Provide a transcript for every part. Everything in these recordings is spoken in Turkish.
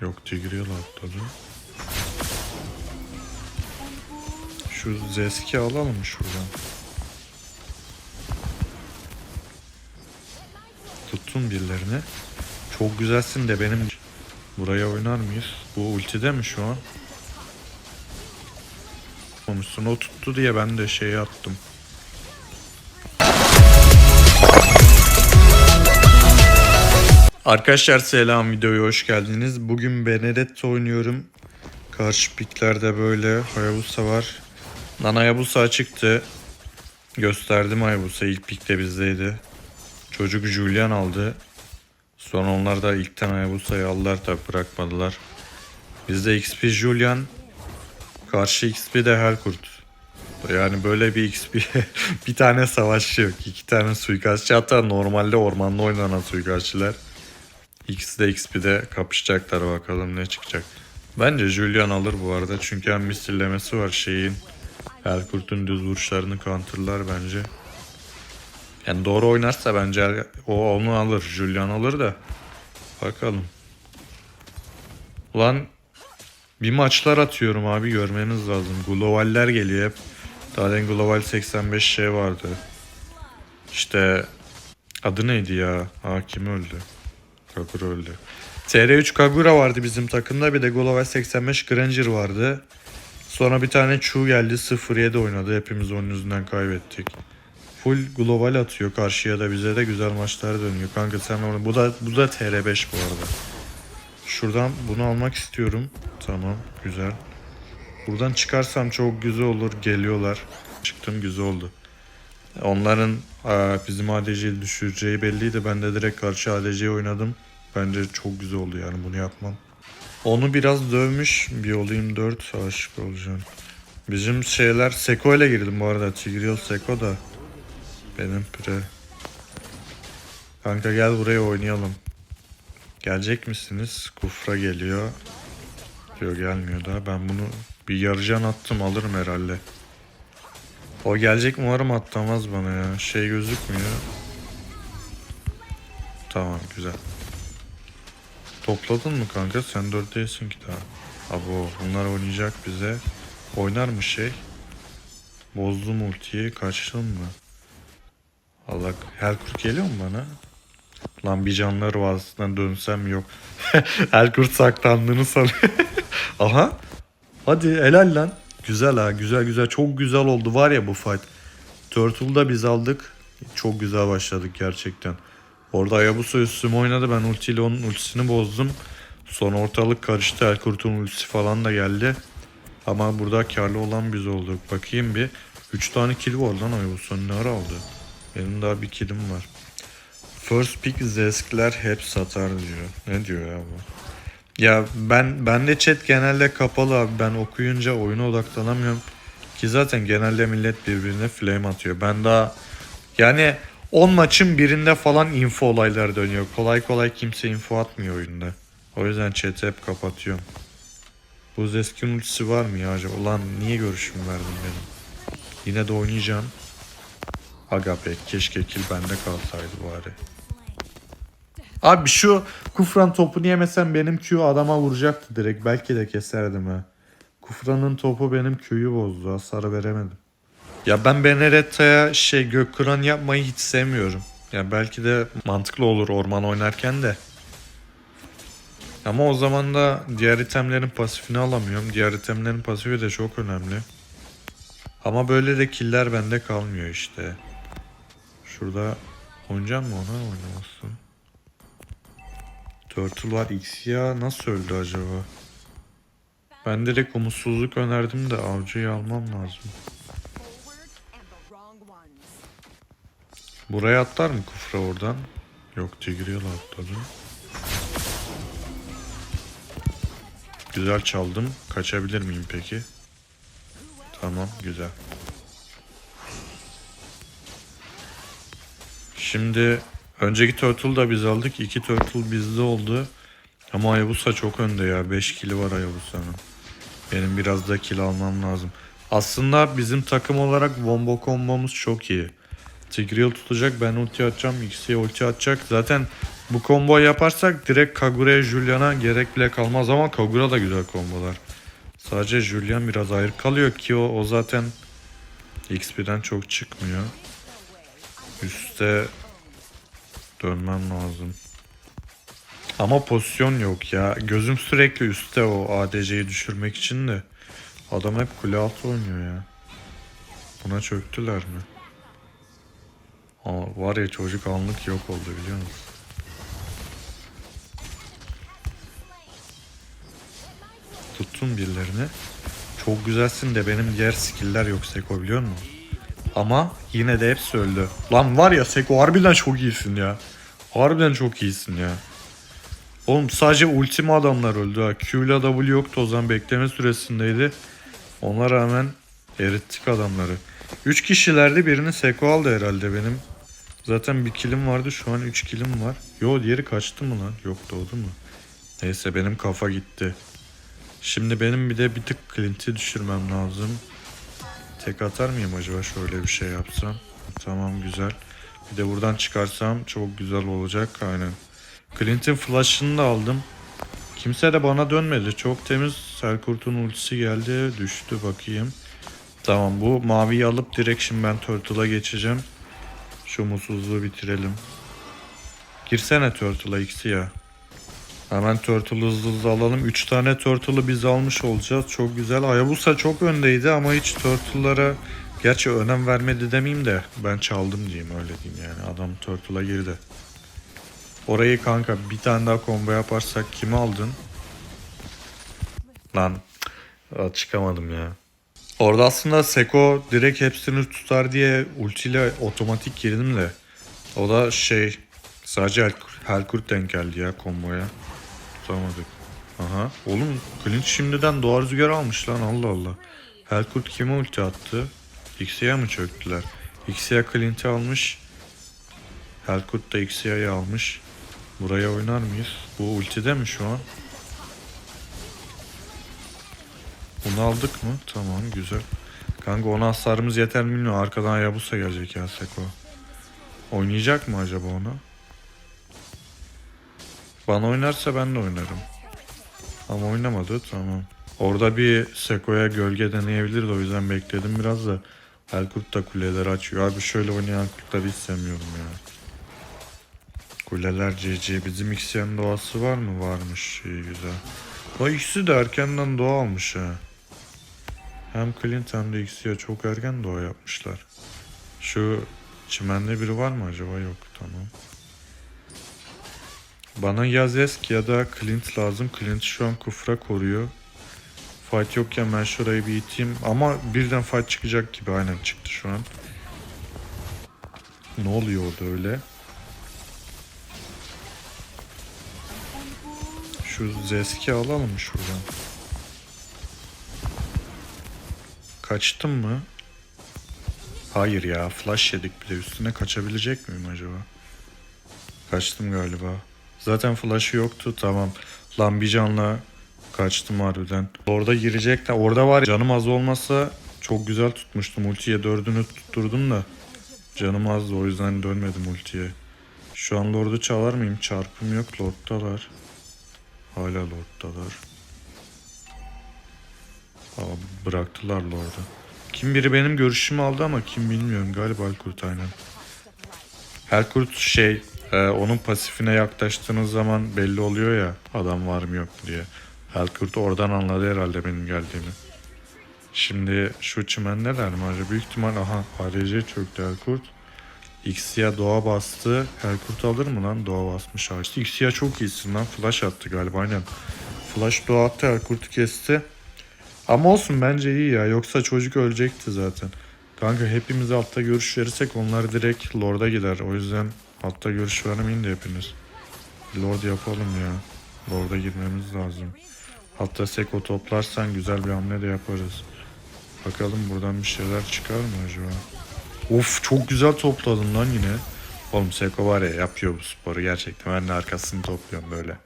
Yok Tigreal atladı. Şu Zeski alalım şuradan. Tuttun birilerini. Çok güzelsin de benim buraya oynar mıyız? Bu ultide mi şu an? Olmuşsun o tuttu diye ben de şey attım. Arkadaşlar selam videoya hoş geldiniz. Bugün Benedetta oynuyorum. Karşı piklerde böyle Hayabusa var. Lan Hayabusa çıktı. Gösterdim Hayabusa ilk pikte bizdeydi. Çocuk Julian aldı. Sonra onlar da ilkten Hayabusa'yı aldılar tabi bırakmadılar. Bizde XP Julian. Karşı XP de Helkurt. Yani böyle bir XP bir tane savaşçı yok. iki tane suikastçı hatta normalde ormanda oynanan suikastçılar. İkisi de XP'de kapışacaklar bakalım ne çıkacak. Bence Julian alır bu arada çünkü hem misillemesi var şeyin. Helkurt'un düz vuruşlarını counterlar bence. Yani doğru oynarsa bence o onu alır. Julian alır da. Bakalım. Ulan bir maçlar atıyorum abi görmeniz lazım. Glovaller geliyor hep. Zaten Global 85 şey vardı. İşte adı neydi ya? Ha kim öldü? Kagura öldü. TR3 Kagura vardı bizim takımda. Bir de Global 85 Granger vardı. Sonra bir tane Chu geldi 0-7 oynadı. Hepimiz onun yüzünden kaybettik. Full global atıyor karşıya da bize de güzel maçlar dönüyor. Kanka sen onu bu da bu da TR5 bu arada. Şuradan bunu almak istiyorum. Tamam güzel. Buradan çıkarsam çok güzel olur. Geliyorlar. Çıktım güzel oldu. Onların bizim ADC'yi düşüreceği belliydi. Ben de direkt karşı ADC'yi oynadım. Bence çok güzel oldu yani bunu yapmam. Onu biraz dövmüş. Bir olayım 4 aşık olacağım. Bizim şeyler Seko ile girdim bu arada. Tigreal Seko da. Benim pire. Kanka gel buraya oynayalım. Gelecek misiniz? Kufra geliyor. Yok gelmiyor da. Ben bunu bir yarıcan attım alırım herhalde. O gelecek mi umarım atlamaz bana ya. Şey gözükmüyor. Tamam güzel. Topladın mı kanka? Sen dört değilsin ki daha. Abo bunlar oynayacak bize. Oynar mı şey? Bozdum ultiyi. Kaçtın mı? Allah Helkurt geliyor mu bana? Lan bir canları var aslında dönsem yok. Helkurt saklandığını sanıyor. Aha. Hadi helal lan. Güzel ha güzel güzel çok güzel oldu var ya bu fight. Turtle'da biz aldık. Çok güzel başladık gerçekten. Orada Hayabusa üstüme oynadı. Ben ultiyle onun ultisini bozdum. Sonra ortalık karıştı. Elkurt'un ultisi falan da geldi. Ama burada karlı olan biz olduk. Bakayım bir. 3 tane kill var lan Hayabusa'nın ne ara aldı? Benim daha bir killim var. First pick zeskler hep satar diyor. Ne diyor ya bu? Ya ben ben de chat genelde kapalı abi. Ben okuyunca oyuna odaklanamıyorum. Ki zaten genelde millet birbirine flame atıyor. Ben daha yani 10 maçın birinde falan info olaylar dönüyor. Kolay kolay kimse info atmıyor oyunda. O yüzden chat'i hep kapatıyorum. Bu Zesk'in ultisi var mı ya acaba? Ulan niye görüşüm verdin benim? Yine de oynayacağım. Aga be keşke kill bende kalsaydı bari. Abi şu Kufran topunu yemesem benim Q adama vuracaktı direkt. Belki de keserdim ha. Kufran'ın topu benim Q'yu bozdu. Hasar veremedim. Ya ben Beneretta'ya şey gök kıran yapmayı hiç sevmiyorum. Ya belki de mantıklı olur orman oynarken de. Ama o zaman da diğer itemlerin pasifini alamıyorum. Diğer itemlerin pasifi de çok önemli. Ama böyle de killer bende kalmıyor işte. Şurada oynayacak mı ona oynamazsın. Turtle var X'ya nasıl öldü acaba? Ben direkt umutsuzluk önerdim de avcıyı almam lazım. Buraya atlar mı Kufra oradan? Yok Tigreal atladı. Güzel çaldım. Kaçabilir miyim peki? Tamam güzel. Şimdi önceki Turtle da biz aldık. İki Turtle bizde oldu. Ama Hayabusa çok önde ya. 5 kili var Hayabusa'nın. Benim biraz da kill almam lazım. Aslında bizim takım olarak combo kombomuz çok iyi. Tigreal tutacak ben ulti atacağım. X'ye ulti atacak. Zaten Bu komboyu yaparsak direkt Kagura'ya Julian'a gerek bile kalmaz ama Kagura da güzel kombolar. Sadece Julian biraz ayrı kalıyor ki o, o zaten XP'den çok çıkmıyor. Üste dönmem lazım. Ama pozisyon yok ya. Gözüm sürekli üstte o ADC'yi düşürmek için de. Adam hep kule altı oynuyor ya. Buna çöktüler mi? Aa, var ya çocuk anlık yok oldu biliyor musun? Tuttun birilerini. Çok güzelsin de benim diğer skill'ler yok Seko biliyor musun? Ama yine de hepsi öldü. Lan var ya Seko harbiden çok iyisin ya. Harbiden çok iyisin ya. Oğlum sadece ultimi adamlar öldü ha. Q ile W yoktu o zaman bekleme süresindeydi. Ona rağmen erittik adamları. 3 kişilerdi birini Seko aldı herhalde benim. Zaten bir kilim vardı şu an 3 kilim var. Yo diğeri kaçtı mı lan? Yok doğdu mu? Neyse benim kafa gitti. Şimdi benim bir de bir tık Clint'i düşürmem lazım. Tek atar mıyım acaba şöyle bir şey yapsam? Tamam güzel. Bir de buradan çıkarsam çok güzel olacak aynen. Clint'in flash'ını da aldım. Kimse de bana dönmedi. Çok temiz. Selkurt'un ultisi geldi. Düştü bakayım. Tamam bu maviyi alıp direkt şimdi ben Turtle'a geçeceğim. Şu mutsuzluğu bitirelim. Girsene Turtle'a ya. Hemen Turtle'ı hızlı hızlı alalım. 3 tane Turtle'ı biz almış olacağız. Çok güzel. Hayabusa çok öndeydi ama hiç Turtle'lara gerçi önem vermedi demeyeyim de ben çaldım diyeyim öyle diyeyim yani. Adam Turtle'a girdi. Orayı kanka bir tane daha combo yaparsak kimi aldın? Lan çıkamadım ya. Orada aslında Seko direkt hepsini tutar diye ultiyle otomatik girdim de. O da şey sadece Helkurt, denk geldi ya komboya. Tutamadık. Aha. Oğlum Clint şimdiden doğa rüzgarı almış lan Allah Allah. Helkurt kime ulti attı? X'ye mı çöktüler? X'ye Clint'i almış. Helkurt da X'ye'yi almış. Buraya oynar mıyız? Bu ultide mi şu an? Bunu aldık mı? Tamam güzel. Kanka ona hasarımız yeter mi bilmiyorum. Arkadan Hayabusa gelecek ya Seko. Oynayacak mı acaba ona? Bana oynarsa ben de oynarım. Ama oynamadı tamam. Orada bir Seko'ya gölge deneyebilirdi o yüzden bekledim biraz da. Elkurt da kuleleri açıyor. Abi şöyle oynayan kurtları hiç sevmiyorum ya. Kuleler CC. Bizim X'yen doğası var mı? Varmış. İyi güzel. O ikisi de erkenden doğa almış ha. Hem Clint hem de X'ye çok erken doğa yapmışlar. Şu çimende biri var mı acaba? Yok tamam. Bana ya Zesk ya da Clint lazım. Clint şu an Kufra koruyor. Fight yokken ben şurayı bir iteyim. Ama birden fight çıkacak gibi. Aynen çıktı şu an. Ne oluyor orada öyle? Şu Zesk'i alalım şuradan. Kaçtım mı? Hayır ya. Flash yedik bile. Üstüne kaçabilecek miyim acaba? Kaçtım galiba. Zaten flash'ı yoktu. Tamam. Lan bir canla kaçtım harbiden. Orada girecekler. Orada var canım az olmasa çok güzel tutmuştum. Ultiye dördünü tutturdum da. Canım azdı o yüzden dönmedim ultiye. Şu an Lord'u çalar mıyım? Çarpım yok. Lord'dalar. Hala Lord'dalar. Aa, bıraktılar Lord'u. Kim biri benim görüşümü aldı ama kim bilmiyorum. Galiba Alkurt aynen. Helkurt şey e, onun pasifine yaklaştığınız zaman belli oluyor ya adam var mı yok mu diye. Helkurt oradan anladı herhalde benim geldiğimi. Şimdi şu çimendeler mi acaba? Büyük ihtimal aha ARC çöktü Helkurt. Xia doğa bastı. Helkurt alır mı lan? Doğa basmış ağaçta. Xia çok iyisin lan. Flash attı galiba aynen. Flash doğa attı Helkurt'u kesti. Ama olsun bence iyi ya. Yoksa çocuk ölecekti zaten. Kanka hepimiz altta görüş verirsek onlar direkt Lord'a gider. O yüzden altta görüş vermeyin de hepiniz. Lord yapalım ya. Lord'a girmemiz lazım. Hatta Seko toplarsan güzel bir hamle de yaparız. Bakalım buradan bir şeyler çıkar mı acaba? Of çok güzel topladın lan yine. Oğlum Seko var ya yapıyor bu sporu gerçekten. Ben de arkasını topluyorum böyle.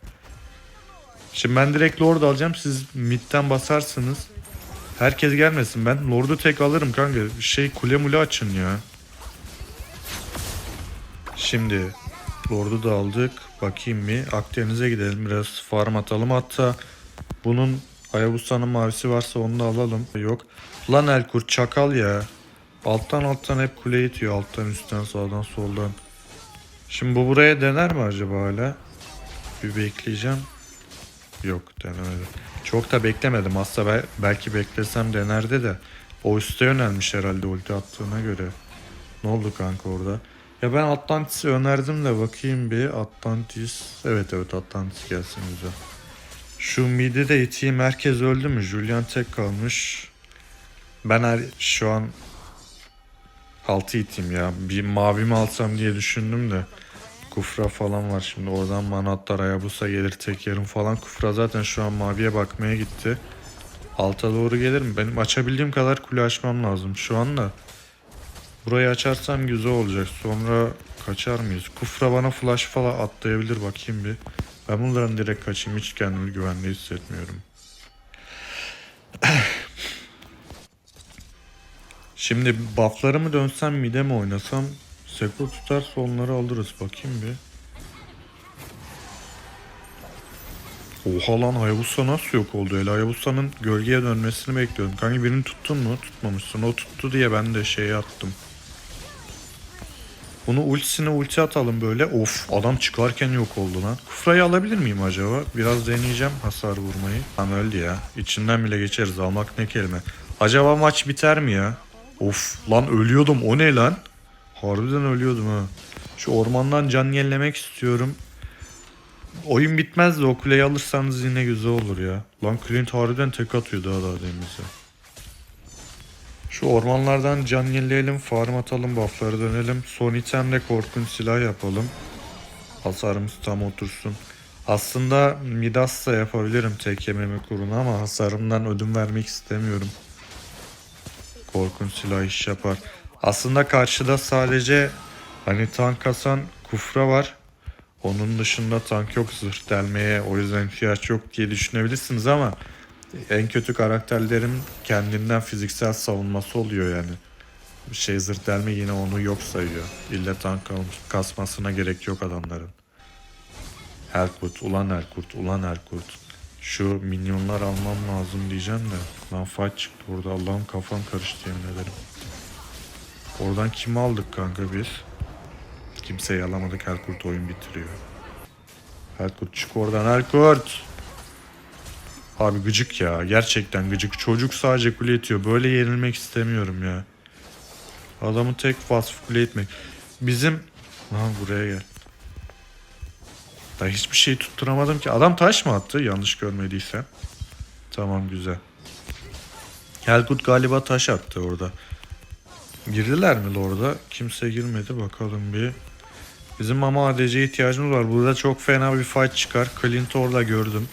Şimdi ben direkt Lord alacağım. Siz midden basarsınız. Herkes gelmesin. Ben Lord'u tek alırım kanka. Şey kule mule açın ya. Şimdi Lord'u da aldık. Bakayım bir. Akdeniz'e gidelim biraz farm atalım. Hatta bunun Hayabusa'nın mavisi varsa onu da alalım. Yok. Lan Elkurt çakal ya. Alttan alttan hep kule itiyor. Alttan üstten sağdan soldan. Şimdi bu buraya dener mi acaba hala? Bir bekleyeceğim. Yok denemedi. Çok da beklemedim. Aslında bel- belki beklesem denerdi de. O üste yönelmiş herhalde ulti attığına göre. Ne oldu kanka orada? Ya ben Atlantis'i önerdim de bakayım bir. Atlantis. Evet evet Atlantis gelsin güzel. Şu midi de iteyim. Herkes öldü mü? Julian tek kalmış. Ben her, şu an altı iteyim ya. Bir mavi mi alsam diye düşündüm de. Kufra falan var şimdi. Oradan manatlar Hayabusa gelir tek yarım falan. Kufra zaten şu an maviye bakmaya gitti. Alta doğru gelir mi? Benim açabildiğim kadar kule açmam lazım şu anda. Burayı açarsam güzel olacak. Sonra kaçar mıyız? Kufra bana flash falan atlayabilir bakayım bir. Ben bunların direkt kaçayım. Hiç kendimi güvende hissetmiyorum. Şimdi buff'ları mı dönsem mide mi oynasam? Seko tutarsa onları alırız. Bakayım bir. Oha lan Hayabusa nasıl yok oldu öyle? Hayabusa'nın gölgeye dönmesini bekliyordum. Kanka birini tuttun mu? Tutmamışsın. O tuttu diye ben de şey attım. Bunu ultisine ulti atalım böyle. Of adam çıkarken yok oldu lan. Kufrayı alabilir miyim acaba? Biraz deneyeceğim hasar vurmayı. Lan öldü ya. İçinden bile geçeriz. Almak ne kelime. Acaba maç biter mi ya? Of lan ölüyordum. O ne lan? Harbiden ölüyordum ha. Şu ormandan can yenilemek istiyorum. Oyun bitmez de o kuleyi alırsanız yine güzel olur ya. Lan Clint harbiden tek atıyor daha daha demize. Şu ormanlardan can yenileyelim, farm atalım, buff'ları dönelim. Son itemle korkunç silah yapalım. Hasarımız tam otursun. Aslında Midas da yapabilirim tek yememe kuruna ama hasarımdan ödün vermek istemiyorum. Korkunç silah iş yapar. Aslında karşıda sadece hani tank kasan kufra var. Onun dışında tank yok zırh delmeye o yüzden ihtiyaç yok diye düşünebilirsiniz ama en kötü karakterlerin kendinden fiziksel savunması oluyor yani. Şey zırh delme yine onu yok sayıyor. İlle tank kasmasına gerek yok adamların. Helkurt, ulan Helkurt, ulan Helkurt. Şu minyonlar almam lazım diyeceğim de. Lan fight çıktı burada. Allah'ım kafam karıştı yemin ederim. Oradan kimi aldık kanka biz? Kimseyi alamadık. Helkurt oyun bitiriyor. Helkurt çık oradan Helkurt. Abi gıcık ya. Gerçekten gıcık. Çocuk sadece kule itiyor. Böyle yenilmek istemiyorum ya. Adamın tek vasfı kule etmek. Bizim... Lan buraya gel. Da hiçbir şey tutturamadım ki. Adam taş mı attı? Yanlış görmediysem. Tamam güzel. Helgut galiba taş attı orada. Girdiler mi orada? Kimse girmedi. Bakalım bir. Bizim ama ADC'ye ihtiyacımız var. Burada çok fena bir fight çıkar. Clint orada gördüm.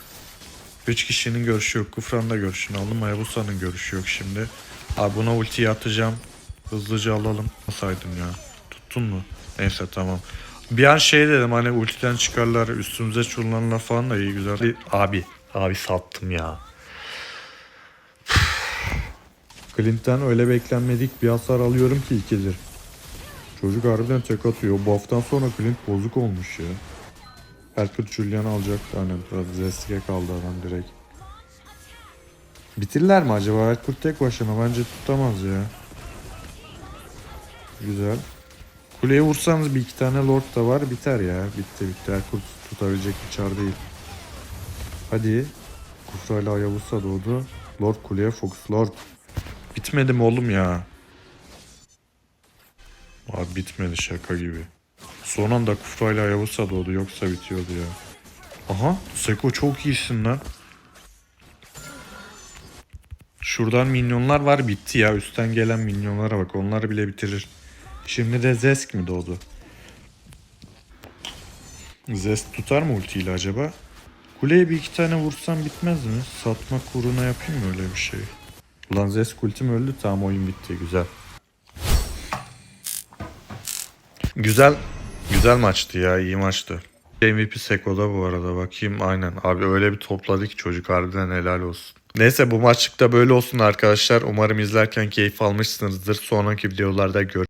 3 kişinin görüşü yok. Kufran'ın da görüşünü aldım. Hayabusa'nın görüşü yok şimdi. Abi buna ultiyi atacağım. Hızlıca alalım. Nasaydım ya. Tuttun mu? Neyse tamam. Bir an şey dedim hani ultiden çıkarlar üstümüze çullanırlar falan da iyi güzel. Abi. Abi sattım ya. Clint'ten öyle beklenmedik bir hasar alıyorum ki ikidir. Çocuk harbiden tek atıyor. Bu haftadan sonra Clint bozuk olmuş ya. Helkut Julian alacak. Aynen biraz Zestik'e kaldı adam direkt. Bitirirler mi acaba? Helkut tek başına bence tutamaz ya. Güzel. Kuleye vursanız bir iki tane lord da var biter ya. Bitti bitti. Helkut tutabilecek bir çar değil. Hadi. Kufra ile Hayabusa doğdu. Lord kuleye fokus. Lord. Bitmedi mi oğlum ya? Abi bitmedi şaka gibi. Son anda Kufra ile Hayabusa doğdu yoksa bitiyordu ya. Aha Seko çok iyisin lan. Şuradan minyonlar var bitti ya. Üstten gelen minyonlara bak onlar bile bitirir. Şimdi de Zesk mi doğdu? Zesk tutar mı ultiyle acaba? Kuleye bir iki tane vursam bitmez mi? Satma kuruna yapayım mı öyle bir şey? Ulan Zesk ultim öldü tamam oyun bitti güzel. Güzel güzel maçtı ya iyi maçtı. MVP Seko'da bu arada bakayım aynen. Abi öyle bir topladı ki çocuk harbiden helal olsun. Neyse bu maçlık da böyle olsun arkadaşlar. Umarım izlerken keyif almışsınızdır. Sonraki videolarda görüşürüz.